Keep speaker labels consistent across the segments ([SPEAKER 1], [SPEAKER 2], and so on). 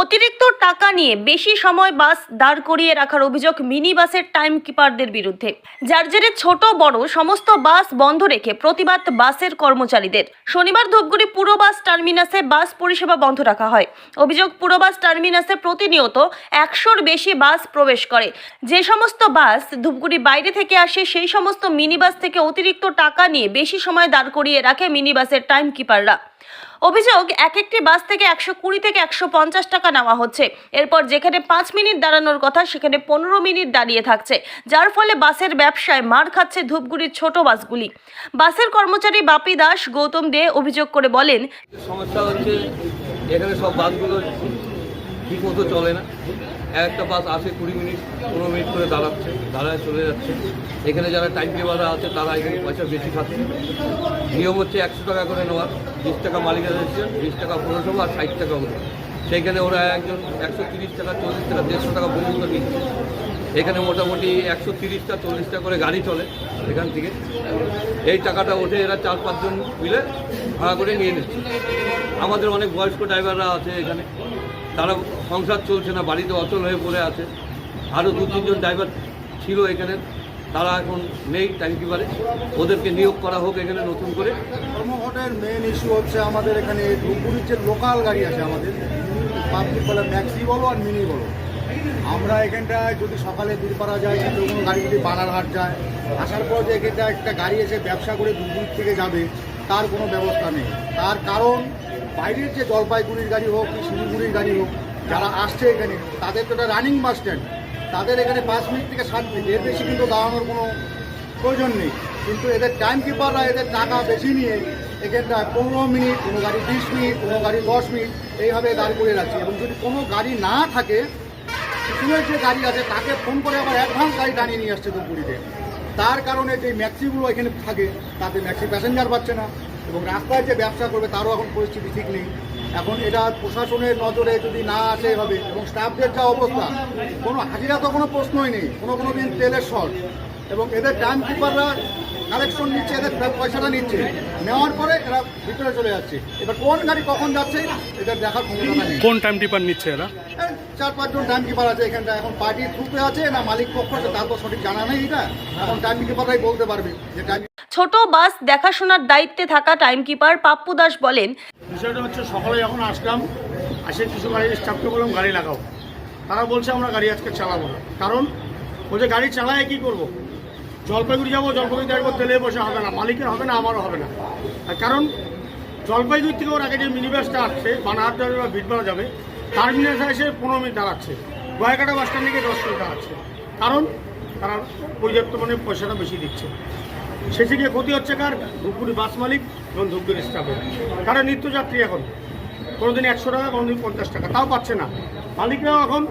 [SPEAKER 1] অতিরিক্ত টাকা নিয়ে বেশি সময় বাস দাঁড় করিয়ে রাখার অভিযোগ মিনি বাসের টাইম কিপারদের বিরুদ্ধে। যার জেরে ছোট বড় সমস্ত বাস বন্ধ রেখে প্রতিবাদ বাসের কর্মচারীদের। শনিবার ধূপগুড়ি পুরো বাস টার্মিনাসে বাস পরিষেবা বন্ধ রাখা হয়। অভিযোগ, পুরো বাস টার্মিনাসে প্রতিনিয়ত একশোর বেশি বাস প্রবেশ করে। যে সমস্ত বাস ধূপগুড়ি বাইরে থেকে আসে, সেই সমস্ত মিনি বাস থেকে অতিরিক্ত টাকা নিয়ে বেশি সময় দাঁড় করিয়ে রাখে মিনি বাসের টাইম কিপাররা অভিযোগ, এক একটি বাস থেকে একশো কুড়ি থেকে একশো পঞ্চাশ টাকা নেওয়া হচ্ছে। এরপর যেখানে পাঁচ মিনিট দাঁড়ানোর কথা, সেখানে পনেরো মিনিট দাঁড়িয়ে থাকছে। যার ফলে বাসের ব্যবসায় মার খাচ্ছে ধূপগুড়ির ছোট বাসগুলি। বাসের কর্মচারী বাপি দাস, গৌতম দে অভিযোগ করে বলেন,
[SPEAKER 2] সমস্যা হচ্ছে, এখানে সব বাসগুলো ঠিক মতো চলে না। এক একটা বাস আসে কুড়ি মিনিট, পনেরো মিনিট করে দাঁড়াচ্ছে, দাঁড়ায় চলে যাচ্ছে। এখানে যারা টাইম টেবাররা আছে, তারা এখানে পয়সা বেশি খাচ্ছে। নিয়ম হচ্ছে একশো টাকা করে নেওয়ার, বিশ টাকা মালিকের হচ্ছে বিশ টাকা পৌরসভা আর ষাট টাকা ওদের সেইখানে ওরা একজন একশো তিরিশ টাকা, চল্লিশ টাকা, দেড়শো টাকা পর্যন্ত নিচ্ছে। এখানে মোটামুটি একশো তিরিশটা চল্লিশটা করে গাড়ি চলে এখান থেকে। এই টাকাটা ওঠে এরা চার পাঁচজন মিলে ভাড়া করে নিয়ে নিচ্ছে। আমাদের অনেক বয়স্ক ড্রাইভাররা আছে এখানে। তারা সংসার চলছে না, বাড়িতে অচল হয়ে পড়ে আছে। আরও দু, তিনজন ড্রাইভার ছিল এখানে। তারা এখন নেই ট্যাঙ্কিবারে ওদেরকে নিয়োগ করা হোক এখানে নতুন করে।
[SPEAKER 3] ধর্মঘটের মেন ইস্যু হচ্ছে আমাদের এখানে ধূপগুড়ির যে লোকাল গাড়ি আছে আমাদের পাবলিক বলে ম্যাক্সি বলো আর মিনি বলো। আমরা এখানটায় যদি সকালে দূরপাড়া যাই কিন্তু কোনো গাড়ি যদি বানারহাট যায়, আসার পর যে এখানটা একটা গাড়ি এসে ব্যবসা করে ধূপগুড়ি থেকে যাবে, তার কোনো ব্যবস্থা নেই। তার কারণ বাইরের যে জলপাইগুড়ির গাড়ি হোক কি শিলিগুড়ির গাড়ি হোক, যারা আসছে এখানে, তাদের তো রানিং বাস স্ট্যান্ড তাদের এখানে পাঁচ মিনিট থেকে সাত মিনিট। এর বেশি কিন্তু দাঁড়ানোর কোনো প্রয়োজন নেই। কিন্তু এদের টাইম কিপাররা এদের টাকা বেশি নিয়ে এখানটা পনেরো মিনিট, কোনো গাড়ি বিশ মিনিট, কোনো গাড়ি দশ মিনিট, এইভাবে দাঁড় করে রাখছে। এবং যদি কোনো গাড়ি না থাকে, পিছনের যে গাড়ি আছে, তাকে ফোন করে আবার অ্যাডভান্স গাড়ি টানিয়ে নিয়ে আসছে ধূপগুড়িতে। তার কারণে যে ম্যাক্সিগুলো এখানে থাকে, তাতে ম্যাক্সি প্যাসেঞ্জার পাচ্ছে না। এবং রাস্তায় যে ব্যবসা করবে তারও এখন পরিস্থিতি ঠিক নেই। এখন এটা প্রশাসনের নজরে যদি না আসে হবে এবং স্টাফদের যা অবস্থা কোনো হাজিরা তো কোনো প্রশ্নই নেই কোনো কোনো দিন তেলের শর্ট। এবং এদের টাইম কিপাররা কালেকশন নিচ্ছে এদের পয়সাটা নিচ্ছে। নেওয়ার পরে এরা ভিতরে চলে যাচ্ছে। এবার কোন গাড়ি কখন যাচ্ছে এদের দেখার ক্ষমতা নেই।
[SPEAKER 4] কোন টাইম কিপার নিচ্ছে এরা?
[SPEAKER 3] চার পাঁচজন টাইম কিপার আছে এখানটা। এখন পার্টির গ্রুপে আছে না মালিক পক্ষ আছে তার তো সঠিক জানা নেই এটা। এখন টাইম কিপাররাই বলতে পারবে যে টাইম
[SPEAKER 1] ছোট বাস দেখাশোনার দায়িত্বে থাকা টাইম কিপার পাপ্পু দাস বলেন,
[SPEAKER 5] বিষয়টা হচ্ছে সকালে যখন আসলাম, আসে কিছু গাড়ির স্টাফকে বললাম, গাড়ি লাগাও। তারা বলছে, আমরা গাড়ি আজকে চালাবো না। কারণ বলছে, গাড়ি চালায় কি করব? জলপাইগুড়ি যাব, জলপাইগুড়ি দেখব, তেলে বসে হবে না, মালিকের হবে না, আমারও হবে না। কারণ জলপাইগুড়ি থেকে ওর আগে যে মিনি বাসটা আসছে বানাহাট যাবে বা ভিড়পাড়া যাবে, টার্মিনাসে এসে পনেরো মিনিট দাঁড়াচ্ছে। গয়াকাটা বাস স্ট্যান্ড থেকে দশ মিনিট দাঁড়াচ্ছে। কারণ তারা পর্যাপ্ত মানে পয়সাটা বেশি দিচ্ছে। শেষে গিয়ে ক্ষতি হচ্ছে কার? ধূপগুড়ি বাস মালিক এবং ধূপগুড়ি স্টাফের তারা নিত্যযাত্রী এখন? কোনোদিন একশো টাকা কোনোদিন পঞ্চাশ টাকা। তাও পাচ্ছে না। মালিকরাও এখন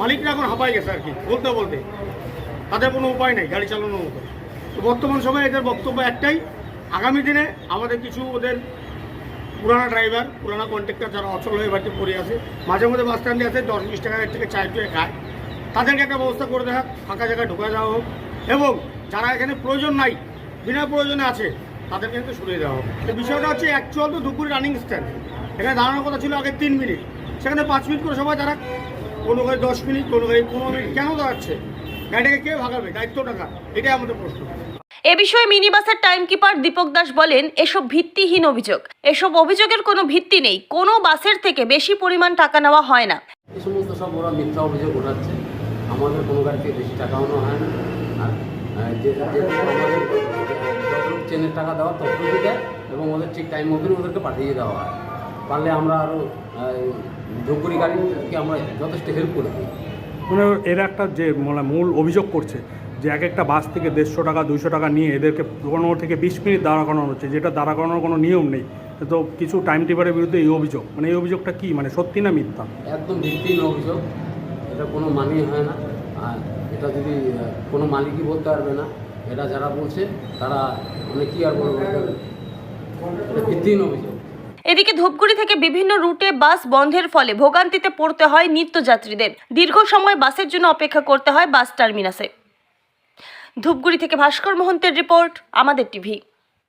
[SPEAKER 5] মালিকরা এখন হাঁপাই গেছে আর কি বলতে বলতে। তাদের কোনো উপায় নেই গাড়ি চালানোর মতো। তো বর্তমান সময়ে এদের বক্তব্য একটাই আগামী দিনে আমাদের কিছু ওদের পুরানা ড্রাইভার পুরানা কন্ট্রাক্টর যারা অচল হয়ে বাড়িতে পড়ে আছে মাঝে মধ্যে বাস স্ট্যান্ডে আছে দশ বিশ টাকা থেকে চায় টুয়ে খায়। তাদেরকে একটা ব্যবস্থা করে হোক, ফাঁকা জায়গায় ঢোকা যাওয়া হোক। এবং যারা এখানে প্রয়োজন নাই বিনা প্রয়োজনে আছে তাদেরকে কিন্তু সরিয়ে দেওয়া তো বিষয়টা হচ্ছে অ্যাকচুয়াল তো দুপুরে রানিং স্ট্যান্ড এখানে দাঁড়ানোর কথা ছিল আগে তিন মিনিট সেখানে পাঁচ মিনিট করে সবাই তারা কোনো গাড়ি দশ মিনিট কোনো গাড়ি পনেরো মিনিট কেন দাঁড়াচ্ছে? গাড়িটাকে কে ভাগাবে? দায়িত্ব টাকা এটাই আমাদের প্রশ্ন।
[SPEAKER 1] এ বিষয়ে মিনি বাসের টাইম কিপার দীপক দাস বলেন এসব ভিত্তিহীন অভিযোগ। এসব অভিযোগের কোনো ভিত্তি নেই। কোনো বাসের থেকে বেশি পরিমাণ টাকা নেওয়া হয় না।
[SPEAKER 6] এই সমস্ত সব ওরা মিথ্যা অভিযোগ ওঠাচ্ছে। আমাদের কোনো গাড়িতে বেশি টাকাও নেওয়া হয় না। আর যে চেনের টাকা দেওয়া ততটুকু দেয় এবং ওদের ঠিক টাইম মতনই ওদেরকে পাঠিয়ে দেওয়া হয়। পারলে আমরা আরও ধূপগুড়ি গাড়িকে আমরা যথেষ্ট হেল্প করে দিই
[SPEAKER 4] মানে এরা একটা যে মানে মূল অভিযোগ করছে যে এক একটা বাস থেকে দেড়শো টাকা দুইশো টাকা নিয়ে এদেরকে পনেরো থেকে বিশ মিনিট দাঁড়া করানো হচ্ছে যেটা দাঁড়া করানোর কোনো নিয়ম নেই। তো কিছু টাইম টিপারের বিরুদ্ধে এই অভিযোগ মানে এই অভিযোগটা কি মানে সত্যি না মিথ্যা?
[SPEAKER 6] একদম ভিত্তিহীন অভিযোগ এটা কোনো মানেই হয় না। আর এটা যদি কোনো মালিকই বলতে পারবে না এটা যারা বলছে, তারা মানে কি আর বলব
[SPEAKER 1] এদিকে ধূপগুড়ি থেকে বিভিন্ন রুটে বাস বন্ধের ফলে ভোগান্তিতে পড়তে হয় নিত্যযাত্রীদের। দীর্ঘ সময় বাসের জন্য অপেক্ষা করতে হয় বাস টার্মিনাসে। ধূপগুড়ি থেকে ভাস্কর মোহন্তের রিপোর্ট, আমাদের টিভি।